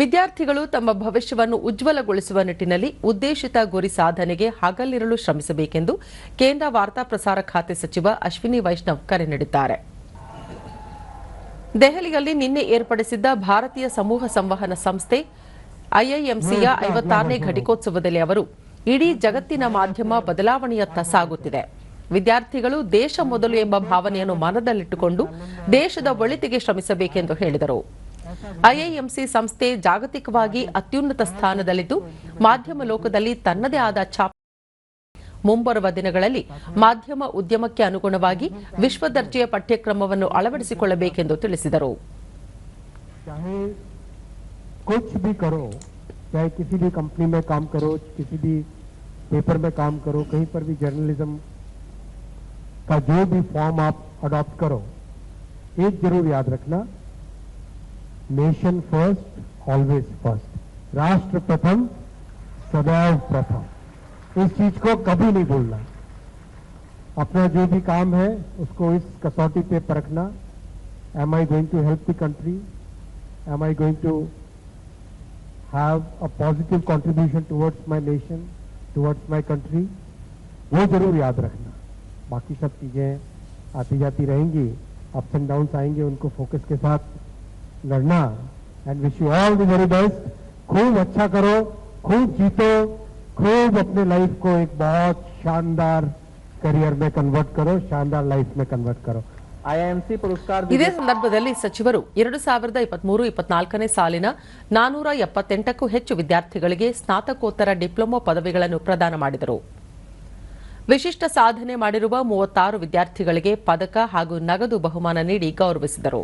ವಿದ್ಯಾರ್ಥಿಗಳು ತಮ್ಮ ಭವಿಷ್ಯವನ್ನು ಉಜ್ವಲಗೊಳಿಸುವ ನಿಟ್ಟಿನಲ್ಲಿ ಉದ್ದೇಶಿತ ಗುರಿ ಸಾಧನೆಗೆ ಹಗಲಿರಲು ಶ್ರಮಿಸಬೇಕೆಂದು ಕೇಂದ್ರ ವಾರ್ತಾ ಪ್ರಸಾರ ಖಾತೆ ಸಚಿವ ಅಶ್ವಿನಿ ವೈಷ್ಣವ್ ಕರೆ ನೀಡಿದ್ದಾರೆ. ದೆಹಲಿಯಲ್ಲಿ ನಿನ್ನೆ ಏರ್ಪಡಿಸಿದ್ದ ಭಾರತೀಯ ಸಮೂಹ ಸಂವಹನ ಸಂಸ್ಥೆ ಐಐಎಂಸಿಯ ಐವತ್ತಾರನೇ ಘಟಿಕೋತ್ಸವದಲ್ಲಿ ಅವರು ಇಡೀ ಜಗತ್ತಿನ ಮಾಧ್ಯಮ ಬದಲಾವಣೆಯತ್ತ ಸಾಗುತ್ತಿದೆ. ವಿದ್ಯಾರ್ಥಿಗಳು ದೇಶ ಮೊದಲು ಎಂಬ ಭಾವನೆಯನ್ನು ಮನದಲ್ಲಿಟ್ಟುಕೊಂಡು ದೇಶದ ಒಳಿತಿಗೆ ಶ್ರಮಿಸಬೇಕೆಂದು ಹೇಳಿದರು. ಐಐಎಂಸಿ ಸಂಸ್ಥೆ ಜಾಗತಿಕವಾಗಿ ಅತ್ಯುನ್ನತ ಸ್ಥಾನದಲ್ಲಿದ್ದು ಮಾಧ್ಯಮ ಲೋಕದಲ್ಲಿ ತನ್ನದೇ ಆದ ಛಾಪ ಮುಂಬರುವ ದಿನಗಳಲ್ಲಿ ಮಾಧ್ಯಮ ಉದ್ಯಮಕ್ಕೆ ಅನುಗುಣವಾಗಿ ವಿಶ್ವ ದರ್ಜೆಯ ಪಠ್ಯಕ್ರಮವನ್ನು ಅಳವಡಿಸಿಕೊಳ್ಳಬೇಕೆಂದು ತಿಳಿಸಿದರು चाहे कुछ भी करो चाहे किसी भी कंपनी में काम करो किसी भी पेपर में काम करो कहीं पर भी जर्नलिज्म का जो भी फॉर्म आप अडॉप्ट करो एक जरूर याद रखना नेशन फ़र्स्ट ऑलवेज फ़र्स्ट राष्ट्र प्रथम सदैव प्रथम इस चीज़ को कभी नहीं भूलना। अपना जो भी काम है, उसको इस कसौटी पे परखना। Am I going to help the country am I going to have a positive contribution towards my nation towards my country वो ज़रूर याद रखना। बाकी सब चीज़ें आती जाती रहेंगी। अप्स एंड डाउन्स आएँगे उनको फोकस के साथ। लड़ना and wish you all the very best खूब अच्छा करो खूब जीतो खूब अपने लाइफ को एक बहुत शानदार करियर में कन्वर्ट करो शानदार लाइफ में कन्वर्ट करो ಐಐಎಂಸಿ ಪುರಸ್ಕಾರ ಇದೇ ಸಂದರ್ಭದಲ್ಲಿ ಸಚಿವರು ಎರಡು ಸಾವಿರದ ಇಪ್ಪತ್ಮೂರು ಇಪ್ಪತ್ನಾಲ್ಕನೇ ಸಾಲಿನ ನಾನೂರ ಎಪ್ಪತ್ತೆಂಟಕ್ಕೂ ಹೆಚ್ಚು ವಿದ್ಯಾರ್ಥಿಗಳಿಗೆ ಸ್ನಾತಕೋತ್ತರ ಡಿಪ್ಲೊಮಾ ಪದವಿಗಳನ್ನು ಪ್ರದಾನ ಮಾಡಿದರು ವಿಶಿಷ್ಟ ಸಾಧನೆ ಮಾಡಿರುವ ಮೂವತ್ತಾರು ವಿದ್ಯಾರ್ಥಿಗಳಿಗೆ ಪದಕ ಹಾಗೂ ನಗದು ಬಹುಮಾನ ನೀಡಿ ಗೌರವಿಸಿದರು